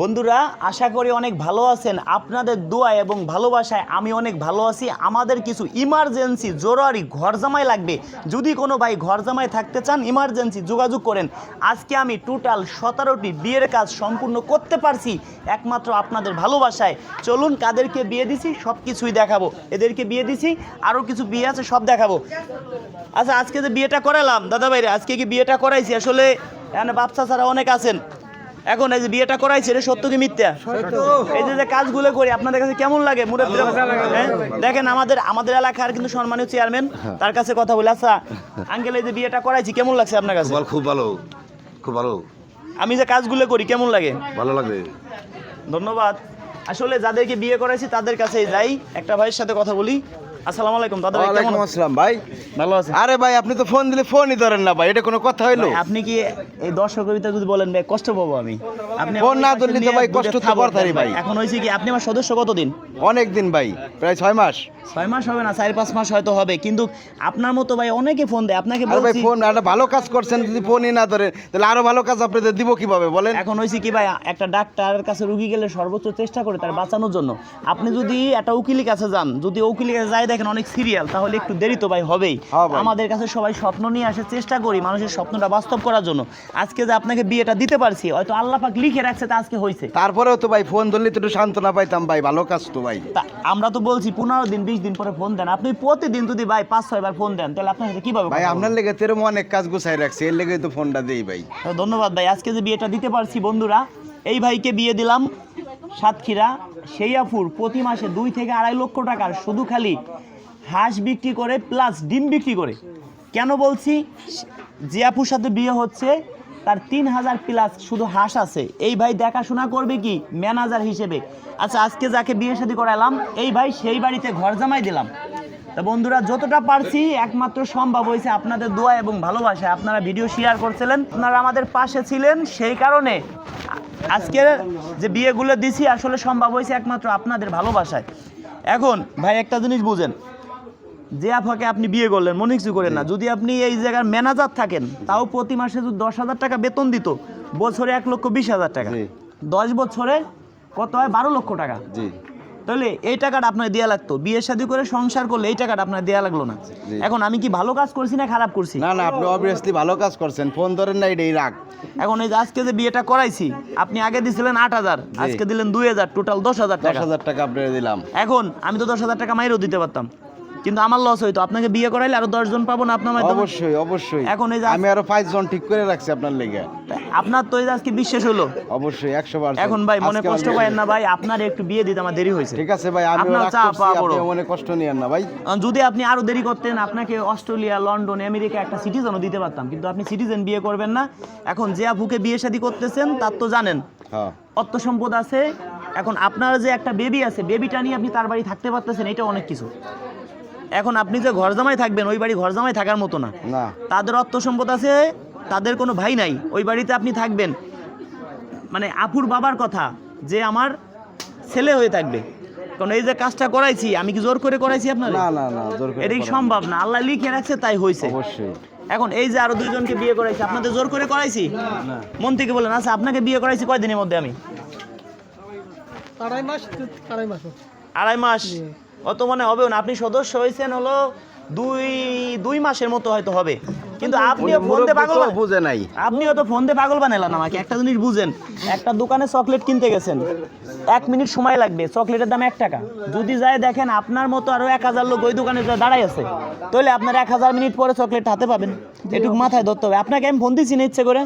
বন্ধুরা, আশা করি অনেক ভালো আছেন। আপনাদের দোয়া এবং ভালোবাসায় আমি অনেক ভালো আছি। আমাদের কিছু ইমার্জেন্সি জরুরি ঘর জামাই লাগবে। যদি কোনো ভাই ঘর জামাই থাকতে চান ইমার্জেন্সি যোগাযোগ করেন। আজকে আমি টোটাল সতেরোটি বিয়ের কাজ সম্পূর্ণ করতে পারছি, একমাত্র আপনাদের ভালোবাসায়। চলুন, কাদেরকে বিয়ে দিছি সব কিছুই দেখাবো। এদেরকে বিয়ে দিছি, আরও কিছু বিয়ে আছে, সব দেখাবো। আচ্ছা আজকে যে বিয়েটা করালাম দাদা ভাইরে আজকে কি বিয়েটা করাইছি? আসলে বাচ্চা ছাড়া অনেক আছেন। এখন এই যে বিয়েটা করাইছে এটা সত্য কি মিথ্যা? এই যে যে কাজগুলো করি আপনাদের কাছে কেমন লাগে? মুরব্বীরা হ্যাঁ? দেখেন আমাদের আমাদের এলাকার কিন্তু সম্মানীয় চেয়ারম্যান তার কাছে কথা বলে। আচ্ছা আঙ্কেল এই যে বিয়েটা করাইছি কেমন লাগছে আপনার কাছে? খুব ভালো খুব ভালো আমি যে কাজগুলো করি কেমন লাগে? ভালো লাগে। ধন্যবাদ। আসলে যাদেরকে বিয়ে করাইছি তাদের কাছে যাই। একটা ভাইয়ের সাথে কথা বলি। আসসালামু আলাইকুম দাদা ভাই কেমন ওয়ালাইকুম আসসালাম ভাই। ভালো আছেন? আরে ভাই আপনি তো ফোন দিলে ফোনই ধরেন না ভাই এটা কোনো কথা হইল? আপনি কি এই দর্শক কবিতা যদি বলেন ভাই কষ্ট পাবো আমি। আপনি ফোন না ধরলে তো ভাই কষ্ট তো থাকবেন ভাই। এখন হয়েছে কি আপনি আমার সদস্য কতদিন? অনেক দিন ভাই প্রায় ছয় মাস। ছয় মাস হবে না চার পাঁচ মাস হয়তো হবে। কিন্তু আপনার মতো ভাই অনেকে ফোন দেয় আপনাকে ভাই ফোন একটা ভালো কাজ করছেন যদি ফোনই না ধরে তাহলে আরও ভালো কাজ আপনাদের দিব কীভাবে বলেন? এখন হয়েছে কি ভাই একটা ডাক্তারের কাছে রুগী গেলে সর্বোচ্চ চেষ্টা করে তার বাঁচানোর জন্য। আপনি যদি একটা উকিলের কাছে যান যদি উকিলের কাছে যাই দেখেন অনেক সিরিয়াল তাহলে একটু দেরি তো ভাই হবেই। হ্যাঁ আমাদের কাছে সবাই স্বপ্ন নিয়ে আসে চেষ্টা করি মানুষের স্বপ্নটা বাস্তব করার জন্য। আজকে যে আপনাকে বিয়েটা দিতে পারছি হয়তো আল্লাহ পাক লিখে রাখছে তা আজকে হয়েছে তারপরেও তো ভাই ফোন ধরলে তো একটু সান্ত্বনা পাইতাম ভাই ভালো কাজ তো ভাই। তা আমরা তো বলছি পনেরো দিন বিশ দিন পরে ফোন দেন। আপনি প্রতিদিন যদি ভাই পাঁচ ছয় বার ফোন দেন তাহলে আপনার সাথে কীভাবে ভাই আপনার লেগে তেরম অনেক কাজ গুছাই রাখছি এর লেগে তো ফোনটা দেই ভাই। তো ধন্যবাদ ভাই আজকে যে বিয়েটা দিতে পারছি বন্ধুরা এই ভাইকে বিয়ে দিলাম সাতক্ষীরা সেই আফুর প্রতি মাসে দুই থেকে আড়াই লক্ষ টাকার শুধু খালি হাঁস বিক্রি করে প্লাস ডিম বিক্রি করে। কেন বলছি? যে আপুর সাথে বিয়ে হচ্ছে তার তিন হাজার প্লাস শুধু হাঁস আছে। এই ভাই দেখাশোনা করবে কি? ম্যানেজার হিসেবে। আচ্ছা আজকে যাকে বিয়ে শাদী করালাম, এই ভাই সেই বাড়িতে ঘর জামাই দিলাম। তা বন্ধুরা, যতটা পারছি, একমাত্র সম্ভব হয়েছে আপনাদের দোয়া এবং ভালোবাসা আপনারা ভিডিও শেয়ার করছিলেন। আপনারা আমাদের পাশে ছিলেন, সেই কারণে আ- আজকের যে বিয়েগুলো দিছি, আসলে সম্ভব হয়েছে একমাত্র আপনাদের ভালোবাসায়। এখন, ভাই, একটা জিনিস বুঝেন। যে আপাকে আপনি বিয়ে করলেন মনে কিছু করেন না। যদি আপনি এই জায়গার ম্যানেজার থাকেন তাও প্রতি মাসে যদি দশ হাজার টাকা বেতন দিত বছরে এক লক্ষ বিশ হাজার টাকা। দশ বছরে কত হয়? বারো লক্ষ টাকা। তাহলে এই টাকাটা আপনার দেওয়া লাগতো। বিয়ে শাদী করে সংসার করলে এই টাকাটা আপনার দেওয়া লাগল না। এখন আমি কি ভালো কাজ করছি না খারাপ করছি? না না আপনি অবভিয়াসলি ভালো কাজ করছেন। ফোন ধরেন না এটাই রাগ। এখন এই যে আজকে যে বিয়েটা করাইছি আপনি আগে দিছিলেন আট হাজার আজকে দিলেন দুই হাজার টোটাল দশ হাজার দশ টাকা। হাজার টাকা আপনার দিলাম। এখন আমি তো দশ হাজার টাকা মাইরেও দিতে পারতাম। কিন্তু আমার লস হইতো আপনাকে বিয়ে করাইলে আরও দশজন পাবো না আপনার মাধ্যমে অবশ্যই অবশ্যই। এখন এই যে আমি আরও পাঁচ জন ঠিক করে রাখছি আপনার লেগে। আপনার তো এই আজকে বিশ্বাস হলো। অবশ্যই একশো বার এখন ভাই মনে কষ্ট পাইেন না ভাই আপনার একটু বিয়ে দিতে আমার দেরি হয়েছে। ঠিক আছে ভাই আমি মনে কষ্ট নিয়েন না ভাই। যদি আপনি আরও দেরি করতেন আপনাকে অস্ট্রেলিয়া লন্ডন আমেরিকা একটা সিটিজেনও দিতে পারতাম। কিন্তু আপনি সিটিজেন বিয়ে করবেন না। এখন যে আপুকে বিয়ে শাদী করতেছেন তার তো জানেন। হ্যাঁ। অর্থ সম্পদ আছে। এখন আপনার যে একটা বেবি আছে বেবিটা নিয়ে আপনি তার বাড়ি থাকতে পারতেছেন এটা অনেক কিছু। এখন আপনি যে ঘর জামাই থাকবেন ওই বাড়ি ঘর জামাই থাকার মতো না। না। তাদের অর্থ সম্পদ আছে তাদের কোনো ভাই নাই ওই বাড়িতে আপনি থাকবেন। মানে আপুর বাবার কথা যে আমার ছেলে হয়ে থাকবে। কারণ এই যে কাজটা করাইছি আমি কি জোর করে করাইছি আপনার? না না না জোর করে এটাই সম্ভব না আল্লাহ লিখে রাখছে তাই হয়েছে অবশ্যই। এখন এই যে আরও দুইজনকে বিয়ে করাইছি আপনাদের জোর করে করাইছি? মন থেকে বলেন আচ্ছা আপনাকে বিয়ে করাইছি কয়দিনের মধ্যে আমি? আড়াই মাস আড়াই মাস। আড়াই মাস? অত মানে হবেও না আপনি সদস্য হয়েছেন হলো দুই দুই মাসের মতো হয়তো হবে। কিন্তু আপনিও ফোন দিয়ে পাগল বুঝে নাই। আপনিও তো ফোন দিয়ে পাগল বানালেন আমাকে একটা জিনিস বুঝেন একটা দোকানে চকলেট কিনতে গেছেন এক মিনিট সময় লাগবে চকলেটের দাম এক টাকা। যদি যায় দেখেন আপনার মতো আরও এক হাজার লোক ওই দোকানে যা দাঁড়াই আছে তাহলে আপনার এক হাজার মিনিট পরে চকলেট হাতে পাবেন। এটুকু মাথায় ধরতে হবে। আপনাকে আমি ফোন দিচ্ছি না ইচ্ছে করে।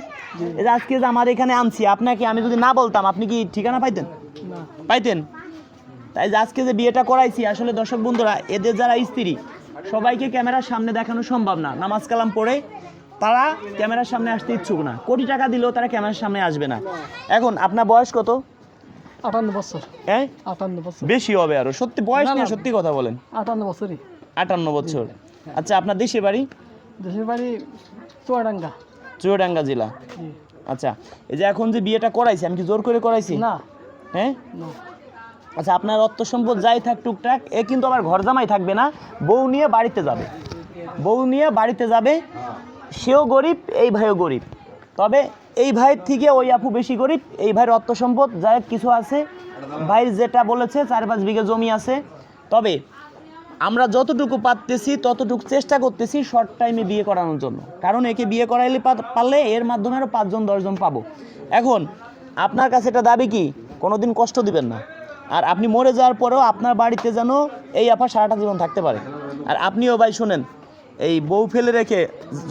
এই যে আজকে যে আমার এখানে আনছি আপনাকে আমি যদি না বলতাম আপনি কি ঠিকানা পাইতেন? পাইতেন? তাই যে আজকে যে বিয়েটা করাইছি আসলে দর্শক বন্ধুরা এদের যারা স্ত্রী সবাইকে ক্যামেরার সামনে দেখানো সম্ভব না। নামাজ কালাম পড়ে তারা ক্যামেরার সামনে আসতে ইচ্ছুক না। কোটি টাকা দিলেও তারা ক্যামেরার সামনে আসবে না। এখন আপনার বয়স কত? আটান্ন বছর। হ্যাঁ আটান্ন বছর। বেশি হবে আরও। সত্যি বয়স নিয়ে সত্যি কথা বলেন। আটান্ন বছরই। আটান্ন বছর। আচ্ছা আপনার দেশের বাড়ি? দেশের বাড়ি চুয়াডাঙ্গা। চুয়াডাঙ্গা জেলা। আচ্ছা এই যে এখন যে বিয়েটা করাইছি আমি কি জোর করে করাইছি? না। হ্যাঁ? আচ্ছা আপনার অর্থ সম্পদ যাই থাক টুকটাক, এ কিন্তু আবার ঘর জামাই থাকবে না, বউ নিয়ে বাড়িতে যাবে। বউ নিয়ে বাড়িতে যাবে, সেও গরিব, এই ভাইও গরিব। তবে এই ভাইয়ের থেকে ওই আপু বেশি গরিব, এই ভাইয়ের অর্থ সম্পদ যাই কিছু আছে। ভাই যেটা বলেছে, চার পাঁচ বিঘা জমি আছে। তবে আমরা যতটুকু পারতেছি, ততটুকু চেষ্টা করতেছি শর্ট টাইমে বিয়ে করানোর জন্য। কারণ একে বিয়ে করাইলে পারলে এর মাধ্যমে আরও পাঁচজন, দশজন পাবো। এখন, আপনার কাছে এটা দাবি কি? কোনোদিন কষ্ট দিবেন না। আর আপনি মরে যাওয়ার পরেও আপনার বাড়িতে যেন এই আফা সারাটা জীবন থাকতে পারে। আর আপনিও ভাই শোনেন এই বউ ফেলে রেখে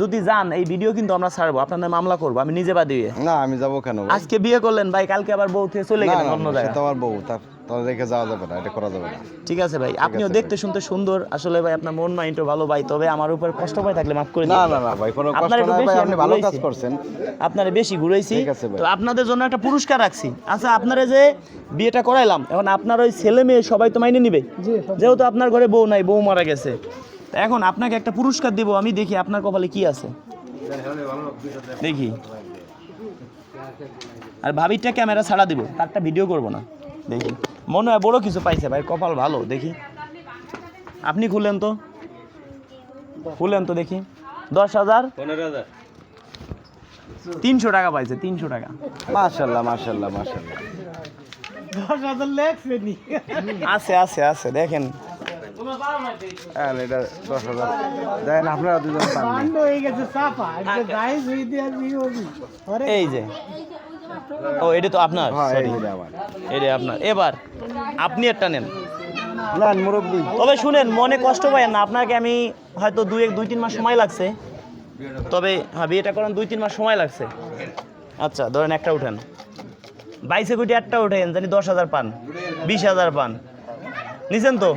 যদি যান এই ভিডিও কিন্তু আমরা ছাড়বো। আপনার নামে মামলা করব আমি নিজে বাদ দিয়ে না আমি যাব কেন আজকে বিয়ে করলেন ভাই কালকে আবার বউ থেকে চলে গেলেন অন্য জায়গায়। তোমার বউ তার তার রেখে যাওয়া যাবে না এটা করা যাবে না। ঠিক আছে ভাই আপনিও দেখতে শুনতে সুন্দর। আসলে ভাই আপনার মন মাইন্ডও ভালো ভাই তবে আমার উপর কষ্ট পাই থাকলে মাফ করে না দিন না না ভাই কোনো কষ্ট বেশি ভাই আপনি ভালো কাজ করছেন। আপনারে বেশি ঘুরাইছি। ঠিক আছে ভাই। তো আপনাদের জন্য একটা পুরস্কার রাখছি। আচ্ছা আপনারা যে বিয়েটা করাইলাম এখন আপনার ওই ছেলে মেয়ে সবাই তো মাইনে নিবে। যেহেতু আপনার ঘরে বউ নাই বউ মারা গেছে। এখন আপনাকে একটা পুরস্কার দিব আমি দেখি আপনার কপালে কি আছে। দেখি। আর ভাবিটা ক্যামেরা ছাড়া দিব তারটা ভিডিও করব না। দেখি। মনে হয় বড় কিছু পাইছে ভাই কপাল ভালো দেখি। আপনি খুলেন তো। খুলেন তো দেখি। দশ হাজার? তিনশো টাকা পাইছে তিনশো টাকা। মাশাল্লাহ মাশাল্লাহ মাশাল্লাহ। দশ হাজার লেখছে আছে আছে আছে দেখেন। হ্যাঁ এটা দশ হাজার। দেখেন আপনারা দুজন হয়ে এই যে। ও এটা তো আপনার। হ্যাঁ সরি এটা আপনার। এবার আপনি একটা নেন। তবে শুনেন মনে কষ্ট না। আপনাকে আমি হয়তো দুই এক দুই তিন মাস সময় লাগছে। তবে হ্যাঁ বিয়েটা করেন দুই তিন মাস সময় লাগছে। আচ্ছা ধরেন একটা উঠেন। বাইশে কোটি একটা উঠেন জানি দশ হাজার পান বিশ হাজার পান। নিছেন তো?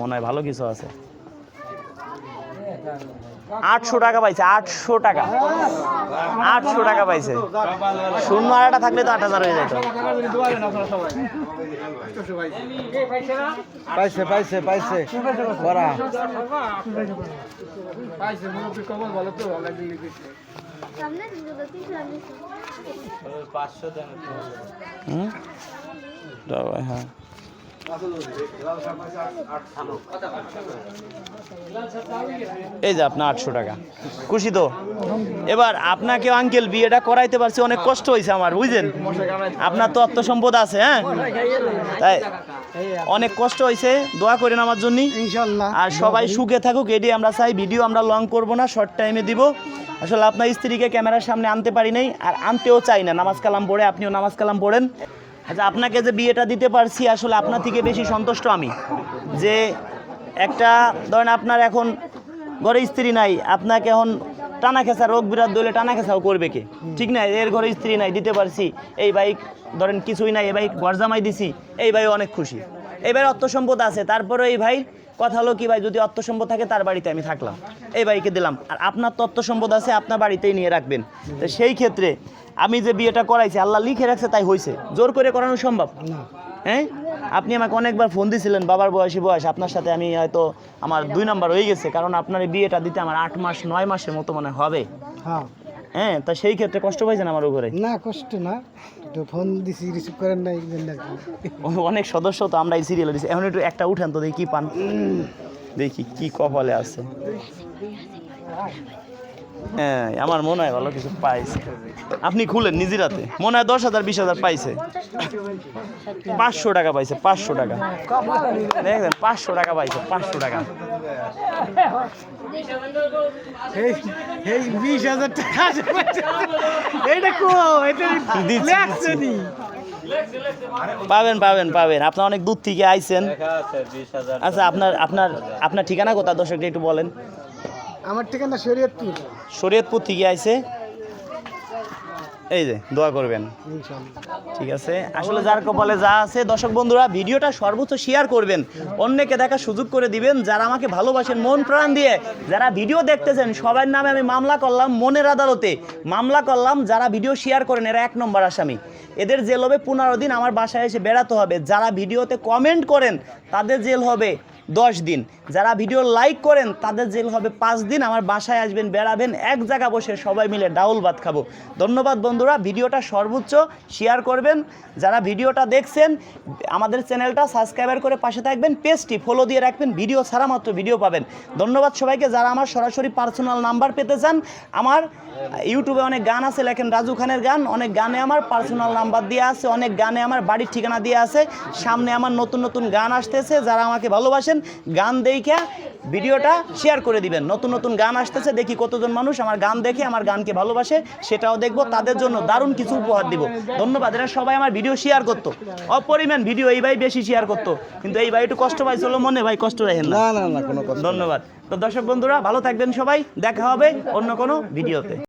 মনে হয় ভালো কিছু আছে। আটশো টাকা পাইছে আটশো টাকা। আটশো টাকা পাইছে। শূন্য একটা থাকলে তো আট হাজার হয়ে যেত পাইছে পাইছে পাইছে। দুর্গাপতি হুম? হ্যাঁ। এই যে আপনার আটশো টাকা। খুশি তো? এবার আপনাকে আঙ্কেল বিয়েটা করাইতে পারছি অনেক কষ্ট হয়েছে আমার বুঝলেন? আপনার তো অর্থ সম্পদ আছে হ্যাঁ? তাই অনেক কষ্ট হয়েছে দোয়া করেন আমার জন্য আর সবাই সুখে থাকুক এটি আমরা চাই ভিডিও আমরা লং করব না শর্ট টাইমে দিব। আসলে আপনার স্ত্রীকে ক্যামেরার সামনে আনতে পারি নাই আর আনতেও চাই না নামাজ কালাম পড়ে আপনিও নামাজ কালাম পড়েন। আচ্ছা আপনাকে যে বিয়েটা দিতে পারছি আসলে আপনার থেকে বেশি সন্তুষ্ট আমি। যে একটা, ধরেন আপনার এখন ঘরে স্ত্রী নাই, আপনাকে এখন টানা খেসা রোগ বিরাট দলে টানা খেসাও করবে কে? ঠিক না এর ঘরে স্ত্রী নাই, দিতে পারছি। এই বাইক, ধরেন কিছুই নাই, এই বাইক ঘর জামাই দিছি, এই ভাই অনেক খুশি। এবার অর্থ সম্পদ আছে তারপরে এই ভাই কথা হলো কি ভাই, যদি অর্থ থাকে, তার বাড়িতে আমি থাকলাম। এই ভাইকে দিলাম। আর আপনার তো অর্থ আছে, আপনার বাড়িতেই নিয়ে রাখবেন। তো সেই ক্ষেত্রে আমি যে বিয়েটা করাইছি, আল্লাহ লিখে রাখছে, তাই হয়েছে জোর করে করানো সম্ভব? হ্যাঁ? আপনি আমাকে অনেকবার ফোন দিয়েছিলেন বাবার বয়সী বয়স, আপনার সাথে আমি হয়তো আমার দুই নাম্বার হয়ে গেছে, কারণ আপনার এই বিয়েটা দিতে আমার আট মাস, নয় মাসের মতো মনে হবে। হ্যাঁ। হ্যাঁ তা সেই ক্ষেত্রে কষ্ট পাইছেন আমার উপরে? না কষ্ট না। তো ফোন দিছি রিসিভ করেন নাই অনেক সদস্য তো আমরা এই সিরিয়ালে দিছি। এখন একটু একটা উঠেন তো দেখি কি পান দেখি কি কপালে আছে। হ্যাঁ আমার মনে হয় ভালো কিছু পাইছে। আপনি খুলেন নিজের হাতে। মনে হয় দশ হাজার বিশ হাজার পাইছে। পাঁচশো টাকা পাইছে পাঁচশো টাকা। দেখেন পাঁচশো টাকা পাইছে পাঁচশো টাকা। বিশ হাজার টাকা এটা পাবেন পাবেন পাবেন। আপনার অনেক দূর থেকে আইছেন। আচ্ছা আপনার আপনার আপনার ঠিকানা কোথায়? দর্শকটা একটু বলেন। আমার ঠিকানা শরীয়তপুর। শরীয়তপুর থেকে আইছে। এই যে দোয়া করবেন। ঠিক আছে? আসলে যার কপালে যা আছে দর্শক বন্ধুরা ভিডিওটা সর্বোচ্চ শেয়ার করবেন। অন্যকে দেখার সুযোগ করে দিবেন। যারা আমাকে ভালোবাসেন মন প্রাণ দিয়ে যারা ভিডিও দেখতেছেন সবার নামে আমি মামলা করলাম মনের আদালতে। মামলা করলাম যারা ভিডিও শেয়ার করেন এরা এক নম্বর আসামি। এদের জেল হবে পনেরো দিন আমার বাসায় এসে বেড়াতে হবে। যারা ভিডিওতে কমেন্ট করেন তাদের জেল হবে। দশ দিন। যারা ভিডিও লাইক করেন, তাদের জেল হবে পাঁচ দিন। আমার বাসায় আসবেন, বেড়াবেন, এক জায়গা বসে সবাই মিলে ডাউল ভাত খাব। ধন্যবাদ বন্ধুরা, ভিডিওটা সর্বোচ্চ শেয়ার করবেন। যারা ভিডিওটা দেখছেন, আমাদের চ্যানেলটা সাবস্ক্রাইবার করে পাশে থাকবেন, পেজটি ফলো দিয়ে রাখবেন, ভিডিও ছাড়া মাত্র ভিডিও পাবেন। ধন্যবাদ সবাইকে, যারা আমার সরাসরি পার্সোনাল নাম্বার পেতে চান, আমার ইউটিউবে অনেক গান আছে, লেখেন রাজু খানের গান, অনেক গানে আমার পার্সোনাল নাম্বার দিয়ে আছে, অনেক গানে আমার বাড়ির ঠিকানা দিয়ে আছে, সামনে আমার নতুন নতুন গান আসতেছে, যারা আমাকে ভালোবাসেন গান দেখে ভিডিওটা শেয়ার করে দিবেন। নতুন নতুন গান আসতেছে দেখি কতজন মানুষ আমার গান দেখে আমার গানকে ভালোবাসে সেটাও দেখব তাদের জন্য দারুণ কিছু উপহার দিব। ধন্যবাদ এরা সবাই আমার ভিডিও শেয়ার করতো। অপরিমাণ ভিডিও এই ভাই বেশি শেয়ার করতো। কিন্তু এই ভাই একটু কষ্ট পাইছিল মনে ভাই কষ্ট রাখেন না। না না কোনো ধন্যবাদ। তো দর্শক বন্ধুরা ভালো থাকবেন সবাই দেখা হবে অন্য কোনো ভিডিওতে